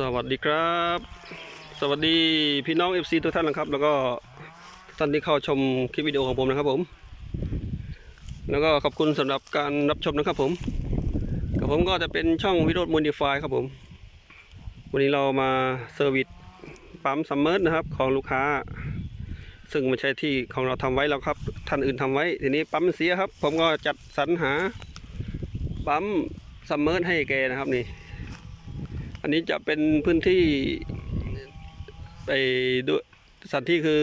สวัสดีครับ สวัสดีพี่น้อง FC ทุกท่านนะครับ แล้วก็ท่านที่เข้าชมคลิปวิดีโอของผมนะครับผม แล้วก็ขอบคุณสำหรับการรับชมนะครับผมกับผมก็จะเป็นช่องวิโรดมูนิฟายครับผม วันนี้เรามาเซอร์วิสปั๊มซัมเมอร์นะครับของลูกค้า ซึ่งไม่ใช่ที่ของเราทำไว้แล้วครับ ท่านอื่นทำไว้ทีนี้ปั๊มเสียครับ ผมก็จัดสรรหาปั๊มซัมเมอร์ให้แกนะครับนี่ อันนี้จะเป็นพื้นที่ไปด้วยสถานที่คือ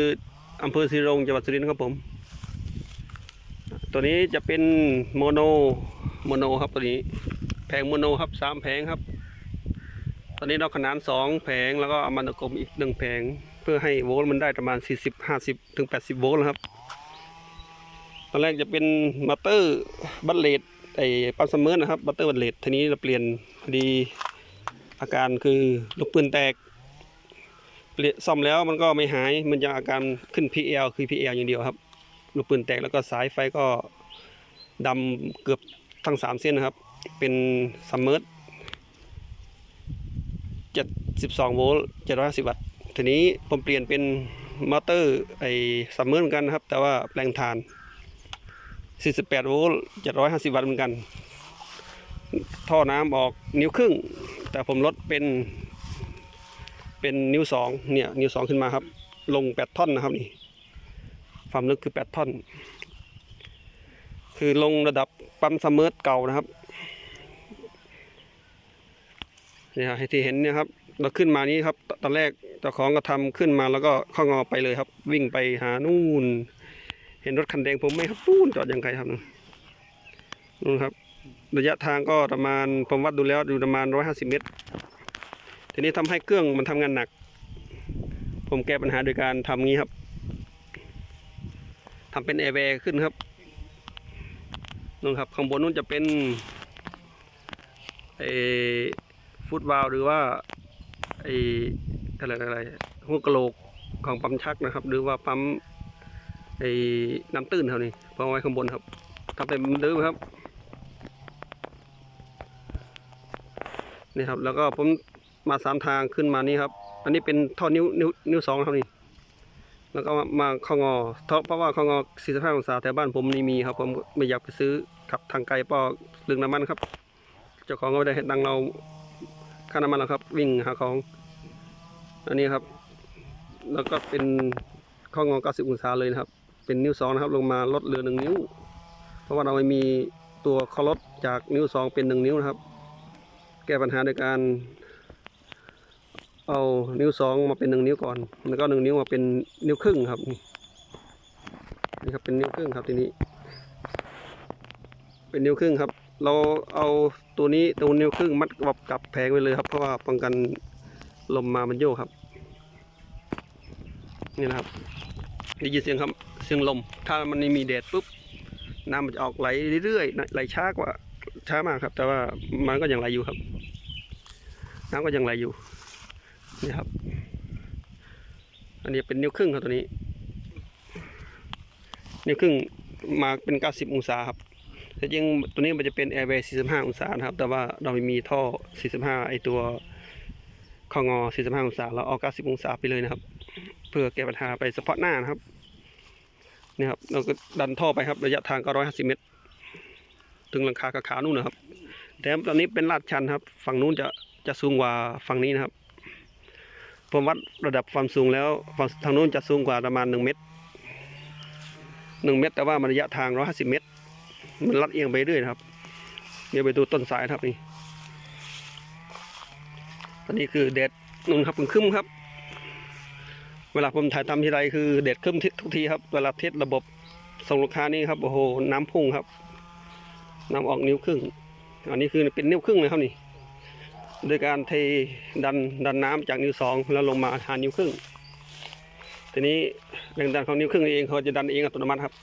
อำเภอสีรงจังหวัดสุรินทร์ครับผม ตัวนี้จะเป็นโมโนโมโนครับตัวนี้แผงโมโนครับสามแผงครับ ตอนนี้เราขนานสองแผงแล้วก็เอามันตะกลมอีกหนึ่งแผง เพื่อให้โวลต์มันได้ประมาณ 40 50 ถึง 80 โวลต์นะครับ ตอนแรกจะเป็นมอเตอร์บัตเลตไอ้ปั๊มซัมเมอร์นะครับบัตเตอร์บัตเลตทีนี้เราเปลี่ยนพอดี อาการคือลูกปืนแตกเปลี่ยนซ่อมแล้วมันก็ไม่หายมันยังอาการขึ้น PL คือ PL อย่างเดียวครับ ลูกปืนแตกแล้วก็สายไฟก็ดำเกือบทั้งสามเส้นนะครับ เป็นซัมเมอร์72 โวลต์750 วัตต์ทีนี้ผมเปลี่ยนเป็นมอเตอร์ไอ้ซัมเมอร์เหมือนกันนะครับ แต่ว่าแปลงถ่าน 48 โวลต์750 วัตต์เหมือนกัน ท่อน้ำออกนิ้วครึ่งแต่ผมลดเป็น เป็นนิ้วสองเนี่ย นิ้วสองขึ้นมาครับ ลงแปดท่อนนะครับนี่ความลึกคือแปดท่อน คือลงระดับปั๊มซัมเมอร์เก่านะครับเนี่ยให้ที่เห็นเนี่ยครับ เราขึ้นมานี้ครับ ตอนแรกเจ้าของก็ทำขึ้นมาแล้วก็ข้างอไปเลยครับ วิ่งไปหานู่น เห็นรถคันแดงผมไหมครับนู่นจอดยังไงครับนู่นครับ ระยะทางก็ประมาณผมวัดดูแล้วอยู่ประมาณ 150 เมตร ทีนี้ทำให้เครื่องมันทำงานหนัก ผมแก้ปัญหาโดยการทำงี้ครับทำเป็นแอร์แวร์ขึ้นครับนู่นครับข้างบนนู้นจะเป็นไอ้ฟุตวาลหรือว่าไอ้อะไรอะไรหัวกะโหลกของปั๊มชักนะครับ หรือว่าปั๊มไอ้น้ำตื้นเท่านี้พอาไว้ข้างบนครับทำเป็นเหมือนเดิมครับ นี่ครับ แล้วก็ผมมาสามทางขึ้นมานี่ครับ อันนี้เป็นท่อนิ้วนิ้วนิ้วสองครับนี่ แล้วก็มาข้างอเพราะเพราะว่าข้างอ45องศาแถวบ้านผมนี่มีครับ ผมไม่อยากไปซื้อขับทางไกลเพราะเรื่องน้ำมันครับ เจ้าของก็ไม่ได้ให้ดังเราค่าน้ำมันหรอกครับ วิ่งหาของ อันนี้ครับ แล้วก็เป็นข้องอ90องศาเลยนะครับ เป็นนิ้วสองนะครับ ลงมาลดเหลือหนึ่งนิ้ว เพราะว่าเราไม่มีตัวคาลดจากนิ้วสองเป็นหนึ่งนิ้วนะครับ แก้ปัญหาโดยการเอานิ้วสองมาเป็นหนึ่งนิ้วก่อน แล้วก็หนึ่งนิ้วมาเป็นนิ้วครึ่งครับนี่ครับเป็นนิ้วครึ่งครับทีนี้ เป็นนิ้วครึ่งครับ เราเอาตัวนี้ตัวนิ้วครึ่งมัดกับกับแผงไว้เลยครับ เพราะว่าป้องกันลมมามันโยกครับ นี่นะครับได้ยินเสียงครับเสียงลม ถ้ามันไม่มีแดดปุ๊บน้ำมันจะออกไหลเรื่อยๆไหลช้ากว่า ช้ามากครับ แต่ว่ามันก็ยังไหลอยู่ครับ น้ำก็ยังไหลอยู่นี่ครับ อันนี้เป็นนิ้วครึ่งครับตัวนี้ นิ้วครึ่งมาเป็น 90 องศาครับแต่จริงตัวนี้มันจะเป็น Airway 45 องศานะครับ แต่ว่าเราไม่มีท่อ 45 ไอตัวคองอ 45 องศา เราเอา 90 องศาไปเลยนะครับ เพื่อแก้ปัญหาไปเฉพาะหน้านะครับนี่ครับ เราก็ดันท่อไปครับ ระยะทางก็ 150 เมตร ถึงหลังคากระขานู่นนะครับ แต่ตอนนี้เป็นลาดชันครับ ฝั่งนู้นจะจะสูงกว่าฝั่งนี้นะครับผมวัดระดับความสูงแล้วฝั่งทางนู้นจะสูงกว่าประมาณหนึ่งเมตรหนึ่งเมตร แต่ว่ามันระยะทางร้อยห้าสิบเมตร มันลัดเอียงไปเรื่อยครับเดี๋ยวไปดูต้นสายครับนี่อันนี้คือเด็ดนุ่นครับคึ้มครับ เวลาผมถ่ายทำทีไรคือเด็ดคึ้มทุกทีครับ เวลาเทสระบบส่งลูกค้านี่ครับโอ้โหน้ำพุ่งครับ น้ำออกนิ้วครึ่ง อันนี้คือเป็นนิ้วครึ่งเลยครับนี่โดยการเทดันดันน้ำจากนิ้วสองแล้วลงมาหานิ้วครึ่ง ทีนี้แรงดันของนิ้วครึ่งเองเขาจะดันเองอัตโนมัติครับ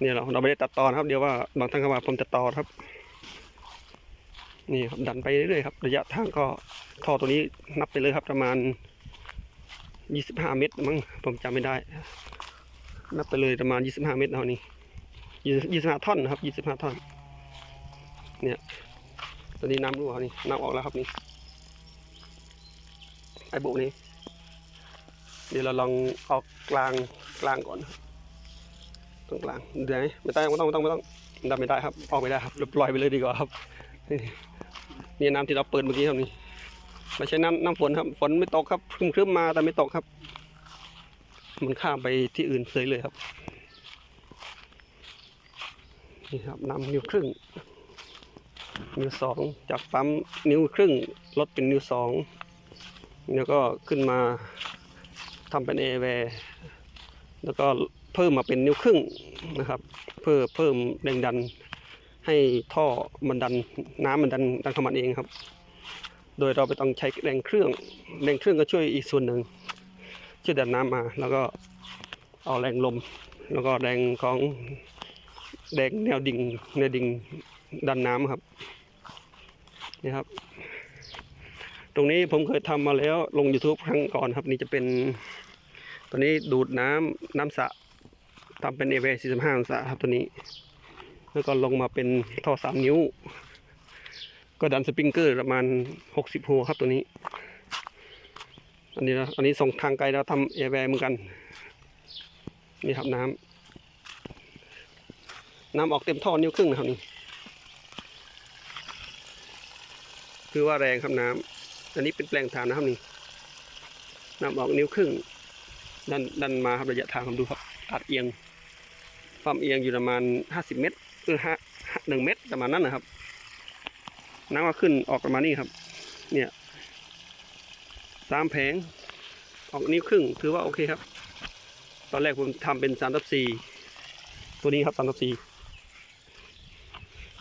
เนี่ยเราเราไม่ได้ตัดตอนครับ เดี๋ยวว่าบางท่านก็ว่าผมจะต่อครับ นี่ครับดันไปเรื่อยๆครับระยะทางก็ท่อตัวนี้นับไปเลยครับ ประมาณ25เมตรมั้งผมจำไม่ได้ นับไปเลยประมาณ25เมตรเท่านี้ 25ท่อนนะครับ25ท่อน เนี่ยตัวนี้น้ำรั่วครับนี่น้ำออกแล้วครับนี่ไอ้บุนี้เดี๋ยวเราลองออกกลางกลางก่อนตรงกลางเดี๋ยวไหนไม่ต้องไม่ต้องไม่ต้องไม่ต้องดับไม่ได้ครับ ออกไม่ได้ครับเราปล่อยไปเลยดีกว่าครับนี่นี่น้ำที่เราเปิดเมื่อกี้ครับนี่ไม่ใช่น้ำน้ำฝนครับ ฝนไม่ตกครับครึ้มๆมาแต่ไม่ตกครับ มันข้ามไปที่อื่นเลยเลยครับ นี่ครับน้ำนิ้วครึ่ง นิ้วสองจากปั๊มนิ้วครึ่งลดเป็นนิ้วสองแล้วก็ขึ้นมาทำเป็นเอแวร์แล้วก็เพิ่มมาเป็นนิ้วครึ่งนะครับ เพื่อเพิ่มแรงดัน ให้ท่อมันดันน้ำมันดันดันเข้ามาเองครับ โดยเราไปต้องใช้แรงเครื่อง แรงเครื่องก็ช่วยอีกส่วนหนึ่งช่วยดันน้ำมา แล้วก็เอาแรงลม แล้วก็แรงของ แรงแนวดิ่งแนวดิ่งดันน้ำครับนี่ครับ ตรงนี้ผมเคยทำมาแล้วลง YouTube ครั้งก่อนครับ นี่จะเป็นตัวนี้ดูดน้ำน้ำสะทำเป็นเอเว45องศาครับตัวนี้ แล้วก็ลงมาเป็นท่อสามนิ้ว ก็ดันสปริงเกอร์ประมาณ60หัวครับตัวนี้ อันนี้นะอันนี้ส่งทางไกลแล้วทำเอเวเหมือนกัน นี่ครับน้ำ น้ำออกเต็มท่อนิ้วครึ่งนะครับนี่คือว่าแรงครับน้ำอันนี้เป็นแปลงทานนะครับนี่น้ำออกนิ้วครึ่งดันดันมาครับระยะทางผมดูครับอัดเอียง ความเอียงอยู่ประมาณห้าสิบเมตรหรือห้าหนึ่งเมตรประมาณนั้นนะครับ น้ำก็ขึ้นออกประมาณนี้ครับ เนี่ยสามแผงออกนิ้วครึ่ง ถือว่าโอเคครับ ตอนแรกผมทำเป็นสามทับสี่ตัวนี้ครับสามทับสี่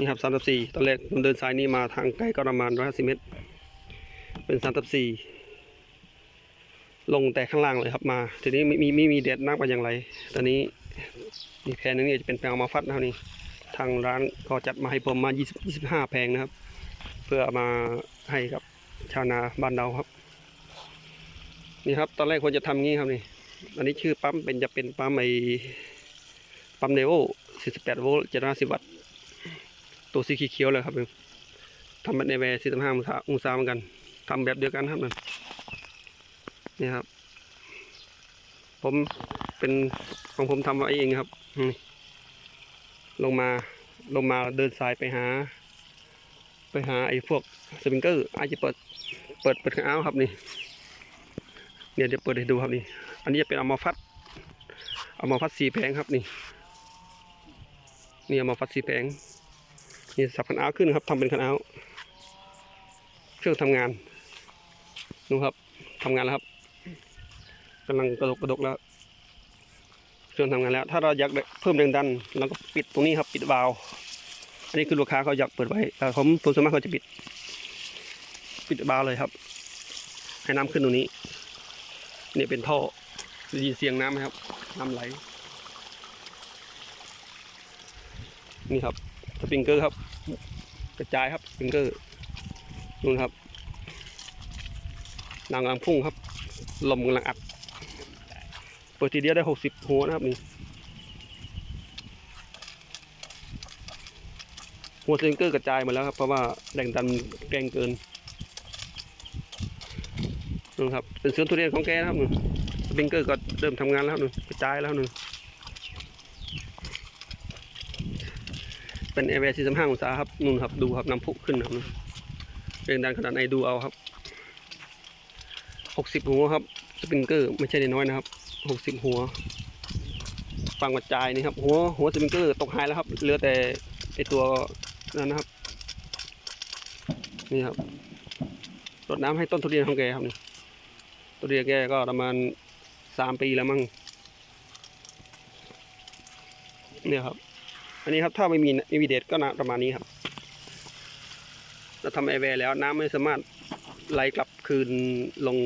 นี่ครับสามทับสี่ตอนแรกผมเดินสายนี้มาทางไกลก็ประมาณร้อยห้าสิบเมตร เป็นสามทับสี่ลงแต่ข้างล่างเลยครับมา ทีนี้ไม่มีไม่มีเด็ดนักไปอย่างไร ตอนนี้มีแพงนึงเนี่ยจะเป็นแพงเอามาฟัดนะครับนี่ ทางร้านก็จัดมาให้ผมมา 20 25 แพงนะครับ เพื่อมาให้กับชาวนาบ้านเราครับ นี่ครับ ตอนแรกควรจะทำงี้ครับนี่ อันนี้ชื่อปั๊มเป็นจะเป็นปั๊มไอปั๊มเนโอ48 โวลต์750วัตต์ ตัวสีเขียวเลยครับทำแบบในแวร์45องศาองศาเหมือนกันทำแบบเดียวกันครับนั่นนี่ครับ ผมเป็นของผมทำไว้เองครับลงมาลงมาเดินสายไปหา ไปหาไอ้พวกสปริงเกอร์อาจจะเปิดเปิดเปิดข้างอ้าวครับนี่เนี่ยเดี๋ยวเปิดให้ดูครับนี่ อันนี้จะเป็นเอามาฟัดเอามาฟัดสีแผงครับนี่นี่เอามาฟัดสีแผง นี่สับขันอ้าวขึ้นครับทำเป็นขันอ้าวเครื่องทำงานนูครับทำงานแล้วครับกำลังกระดกกระดกแล้ว เครื่องทำงานแล้ว ถ้าเราอยากเพิ่มแรงดันเราก็ปิดตรงนี้ครับ ปิดวาล์วอันนี้คือลูกค้าเขาอยากเปิดไว้แต่ผมผมส่วนมากเขาจะปิด ปิดวาล์วเลยครับ ให้น้ำขึ้นตรงนี้ เนี่ยเป็นท่อได้ยินเสียงน้ำไหมครับ น้ำไหล นี่ครับ สปริงเกอร์ครับ กระจายครับสปริงเกอร์นู่นครับนางกำลังพุ่งครับ ลมกำลังอัดเปิดทีเดียวได้หกสิบหัวนะครับนี่หัวสปริงเกอร์กระจายหมาแล้วครับ เพราะว่าแรงดันแรงเกินนู่นครับเป็นสวนทุเรียนของแกนะครับนู่นสปริงเกอร์ก็เริ่มทำงานแล้วนู่นกระจายแล้วนู่น เป็นเอเวร์สี่สิบห้าองศาครับนู่นครับดูครับน้ำพุขึ้นครับเรียงดันขนาดไหนดูเอาครับหกสิบหัวครับสปริงเกอร์ไม่ใช่น้อยนะครับหกสิบหัวฟังกระจายนี่ครับหัวหัวสปริงเกอร์ตกหายแล้วครับเหลือแต่ไอตัวนั้นนะครับ นี่ครับรดน้ำให้ต้นทุเรียนของแกครับนี่ทุเรียนแกก็ประมาณสามปีแล้วมั้งเนี่ยครับ อันนี้ครับถ้าไม่มีไม่มีเด็ดก็นะประมาณนี้ครับเราทำไอแวร์แล้วน้ำไม่สามารถไหลกลับคืนลง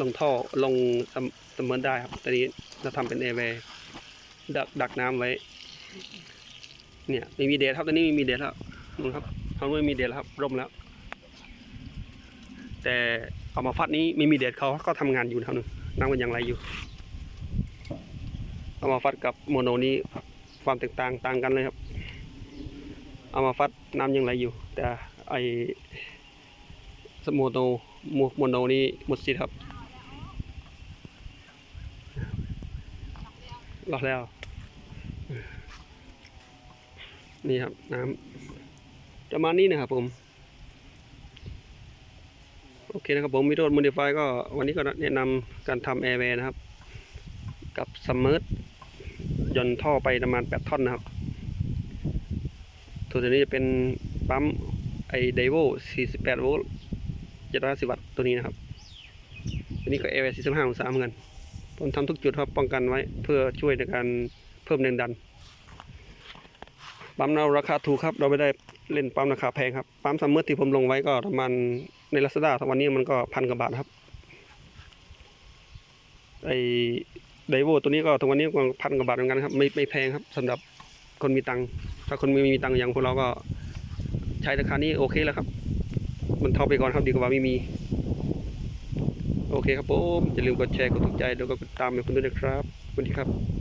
ลงท่อลงเสมเสมอได้ครับตอนนี้เราทำเป็นไอแวร์ดักดักน้ำไว้ เนี่ยไม่มีเด็ดครับตอนนี้ไม่มีเด็ดแล้วนู่นครับเขาไม่มีเด็ดแล้วครับร่มแล้ว แต่เอามาฟัดนี้ไม่มีเด็ดเขาก็ทำงานอยู่นะครับนึงน้ำกันยังไหลอยู่เอามาฟัดกับโมโนนี้ ความแตกต่างต่างกันเลยครับ เอามาฟัดน้ำยังไหลอยู่ แต่ไอสโมโนโมโมโนนี่หมดสิทธิ์ครับรอดแล้ว นี่ครับน้ำประมาณนี้นะครับผม โอเคนะครับผมมิโรดมูดิฟายก็วันนี้ก็แนะนำการทำแอร์แวร์นะครับ กับซัมเมอร์ ยนท่อไปประมาณ8ท่อนนะครับตัวนี้จะเป็นปั๊มไอเดโว48 โวลต์750 วัตต์ตัวนี้นะครับตัวนี้ก็แอร์แวร์45องศาเหมือนกันผมทำทุกจุดครับป้องกันไว้เพื่อช่วยในการเพิ่มแรงดัน ปั๊มเราราคาถูกครับ เราไม่ได้เล่นปั๊มราคาแพงครับ ปั๊มซัมเมอร์ที่ผมลงไว้ก็ประมาณในลาซาด้าทั้งวันนี้มันก็พันกว่าบาทครับไอ ไดโวตัวนี้ก็ทั้งวันนี้ก็พันกว่าบาทเหมือนกันครับไม่ไม่แพงครับสำหรับคนมีตังค์ถ้าคนไม่มีตังค์อย่างพวกเราก็ใช้ราคานี้โอเคแล้วครับ มันเท่าไปก่อนครับดีกว่าไม่มี โอเคครับผมอย่าลืมกดแชร์กดถูกใจแล้วก็กดตามให้คุณด้วยนะครับสวัสดีครับ